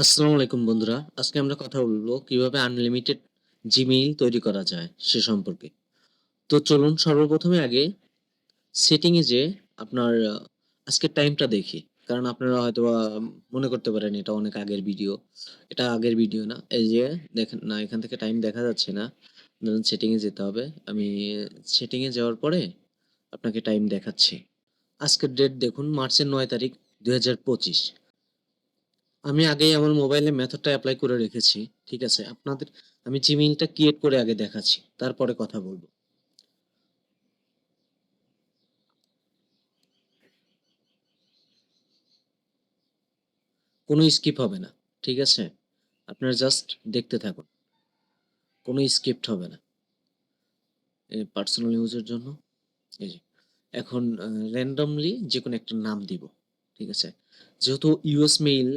আসসালামু আলাইকুম বন্ধুরা। আজকে আমরা কথা বলব কীভাবে আনলিমিটেড জিমেইল তৈরি করা যায় সে সম্পর্কে। তো চলুন সর্বপ্রথমে আগে সেটিং এ যে আপনার আজকের টাইমটা দেখি। কারণ আপনারা হয়তো মনে করতে পারেন এটা অনেক আগের ভিডিও এটা আগের ভিডিও না। এই যে দেখেন, না, এখান থেকে টাইম দেখা যাচ্ছে না। ধরুন সেটিং এ যেতে হবে। আমি সেটিং এ যাওয়ার পরে আপনাকে টাইম দেখাচ্ছি। আজকের ডেট দেখুন, মার্চের নয় তারিখ দুই হাজার পঁচিশ। আমি আগেই আমার মোবাইলে মেথডটা অ্যাপ্লাই করে রেখেছি, ঠিক আছে? আপনাদের, আমি জিমেইলটা ক্রিয়েট করে আগে দেখাচ্ছি, তারপরে কথা বলব। কোনো স্কিপ হবে না, ঠিক আছে? আপনারা জাস্ট দেখতে থাকুন। কোনো স্কিপ্ট হবে না। পার্সোনাল ইউজের জন্য, এই যে। এখন র্যান্ডমলি যে কোনো একটা নাম দিব। ঠিক আছে? যেহেতু ইউএস মেইল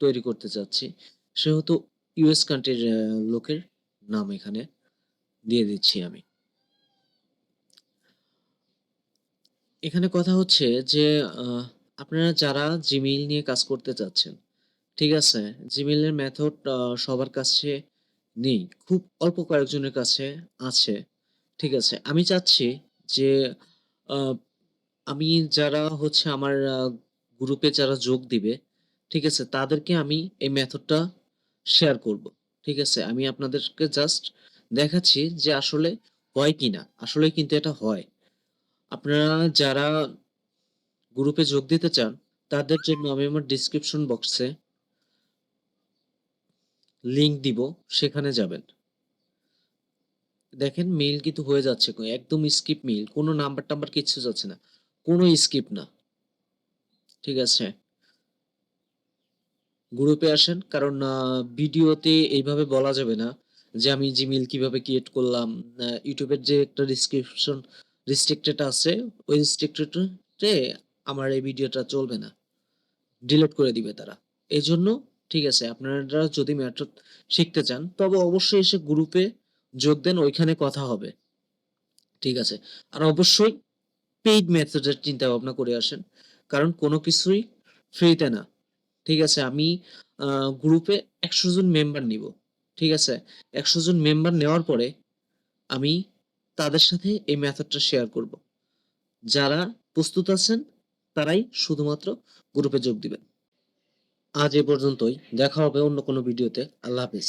তৈরি করতে চাচ্ছি, সেহেতু ইউএস কান্ট্রির লোকের নাম এখানে দিয়ে দিচ্ছি আমি। এখানে কথা হচ্ছে যে আপনারা যারা জিমেইল নিয়ে কাজ করতে চাচ্ছেন, ঠিক আছে? জিমেইলের মেথড সবার কাছে নেই, খুব অল্প কয়েকজনের কাছে আছে, ঠিক আছে? আমি চাচ্ছি যে আমি যারা হচ্ছে আমার গ্রুপে যারা যোগ দিবে, ঠিক আছে, তাদেরকে আমি এই মেথডটা শেয়ার করব, ঠিক আছে? আমি আপনাদেরকে জাস্ট দেখাচ্ছি যে আসলে হয় কি না আসলে কিন্তু এটা হয়। আপনারা যারা গ্রুপে যোগ দিতে চান, তাদের জন্য আমি আমার ডিসক্রিপশন বক্সে লিংক দিব, সেখানে যাবেন। দেখেন মেইল কিন্তু হয়ে যাচ্ছে, একদম স্কিপ মেইল কোনো নাম্বার টাম্বার কিচ্ছু যাচ্ছে না। কোনো স্কিপ না। ঠিক আছে। গ্রুপে আসেন, কারণ ভিডিওতে এইভাবে বলা যাবে না যে আমি জিমেইল কীভাবে ক্রিয়েট করলাম। ইউটিউবের যে একটা ডিসক্রিপশন রেস্ট্রিক্টেড আছে, ওই রেস্ট্রিক্টেডে আমার এই ভিডিওটা চলবে না। ডিলিট করে দিবে তারা। এই জন্য ঠিক আছে, আপনারা যদি মেথড শিখতে চান, তবে অবশ্যই এসে গ্রুপে যোগ দেন, ওইখানে কথা হবে। ঠিক আছে। আর অবশ্যই পেইড মেথডের চিন্তা ভাবনা করে আসেন। কারণ কোনো কিছুই ফ্রিতে না। ঠিক আছে, আমি গ্রুপে একশো জন মেম্বার নিব। ঠিক আছে, একশো জন মেম্বার নেওয়ার পরে আমি তাদের সাথে এই মেথডটা শেয়ার করব। যারা প্রস্তুত আছেন, তারাই শুধুমাত্র গ্রুপে যোগ দিবেন। আজ এ পর্যন্তই, দেখা হবে অন্য কোনো ভিডিওতে আল্লাহ হাফিজ।